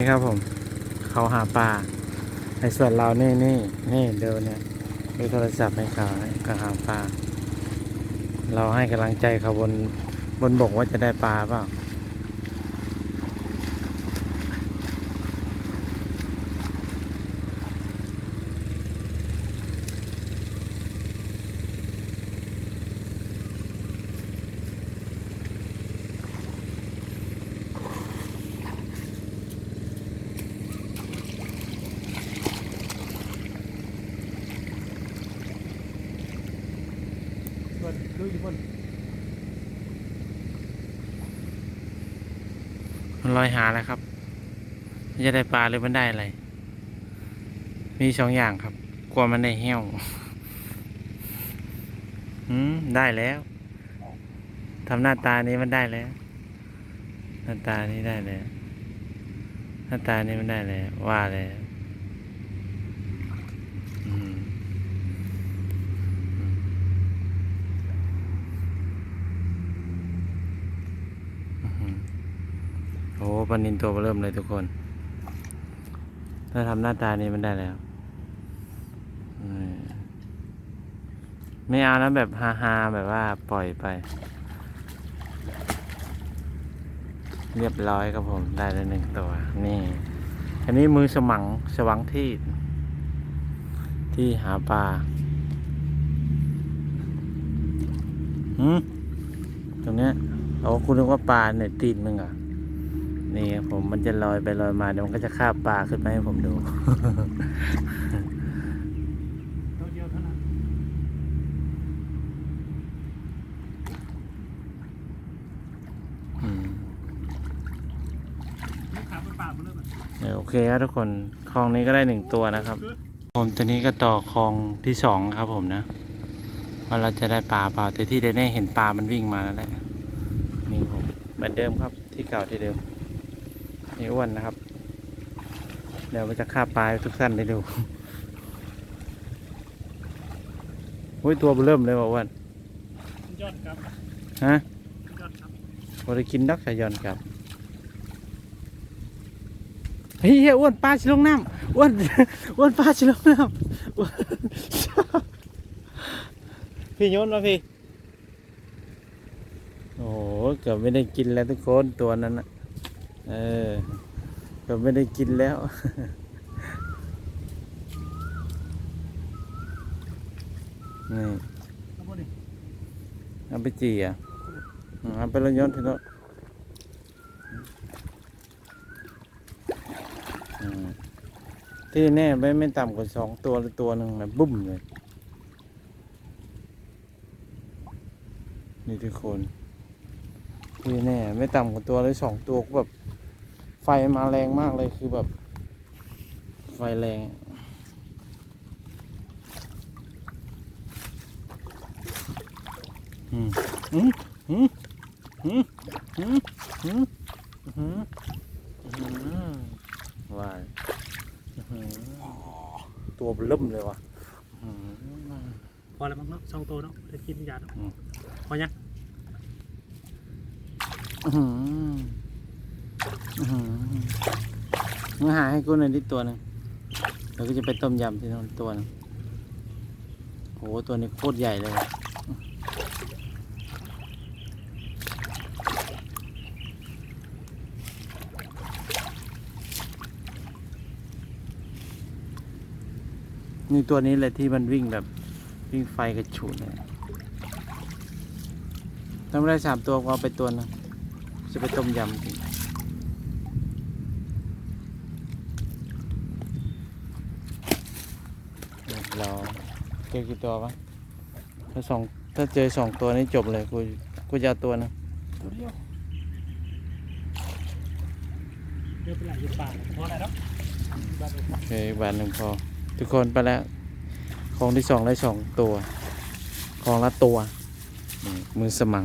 นี่ครับผมเขาหาปลาในส่วนเรานี่นี่นี่เดินเนี่ยดูโทรศัพท์ให้เขาก็หาปลาเราให้กำลังใจเขาบนบนบกว่าจะได้ปลาเปล่า พิ่นดูอยู่เพิ่นมันลอยหาแล้วครับจะได้ปลาหรือมันได้อะไร มีสองอย่างครับ กลัวมันได้เหี้ยวอืมได้แล้วทำหน้าตานี้มันได้แล้ว หน้าตานี้ได้แล้ว หน้าตานี้มันได้แล้วว่าแล้วอืมอืมอื้อหือ โอ้ปลานินตัวเริ่มเลยทุกคน ถ้าทำหน้าตานี้มันได้แล้ว ไม่เอานะแบบฮาฮาแบบว่าปล่อยไป เรียบร้อยครับผม ได้แล้วหนึ่งตัว นี่ อันนี้มือสมังสวังที่ ที่หาปลาหืมตรงเนี้ยเอาคุณนึกว่าปลาเนี่ยตีนมึงอะ นี่ครับผมมันจะลอยไปลอยมาเดี๋ยวมันก็จะคาบปลาขึ้นมาให้ผมดูตัวเดียวเท่านั้นอืมนี่ขาไปปากมันเลยมันเดี๋ยวโอเคครับทุกคนคลองนี้ก็ได้หนึ่งตัวนะครับ ผมตัวนี้ก็ต่อคลองที่สองครับผมนะว่าเราจะได้ปลาเปล่าแต่ที่แน่ๆเห็นปลามันวิ่งมาแล้วแหละนี่ผมเหมือนเดิมครับที่เก่าที่เดิม นี่อ้วนนะครับ เดี๋ยวมันจะคาบปลาให้ทุกท่านได้ดูอุ้ยตัวเบอเริ่มเลยว่ะอ้วนยอดครับฮะยอดครับบริกินดักสะยอนครับเฮ้ยเฮ้ยอ้วนปลาชิลงน้ำอ้วนอ้วนปลาชิลงน้ำอ้วนพี่โยนมาพี่โอ้โหเกือบไม่ได้กินแล้วทุกคนตัวนั้นนะ เออกือบไม่ได้กินแล้ว นี่เอาไปจีอะเอาไปรถยนต์ทีละอืมที่แน่ไม่ไม่ต่ำกว่าสองตัวหรือตัวหนึ่งนะบุ้มเลย นี่ทุกคนที่แน่ไม่ต่ำกว่าตัวเลยสองตัวก็แบบ ฟมาแรงมากเลยคือแบบ ไฟแรงอะอืมอืมอืมอืมอืมอืมอืมอืมว้ายอื้อหือตัวเบิ่มเลยว่ะอื้อหือพอแล้วมั้งเนาะสองตัวเนาะได้กินยาเนาะอืมพอยังอื้อหืออื้อหือ มึงหาให้กูหน่อยดิตัวหนึ่งเดี๋ยวกูจะไปต้มยำที่นั่นตัวหนึงโหตัวนี้โคตรใหญ่เลยนี่ตัวนี้เลยที่มันวิ่งแบบวิ่งไฟกระฉุดเลยทำได้สามตัวก็เอาไปตัวหนึงจะไปต้มยำกิน เรียบร้อยเจอกี่ตัวปะถ้าสองถ้าเจอสองตัวนี้จบเลยกูกูจะเอาตัวหนึงตัวเดียวเดี๋ยวไปไหลอยู่ป่าพอแล้วเนาะบ้านเราโอเคอีกบาทหนึ่งพอ ทุกคนไปแล้วของที่สองได้สองตัว ของละตัวนี่มือสมัง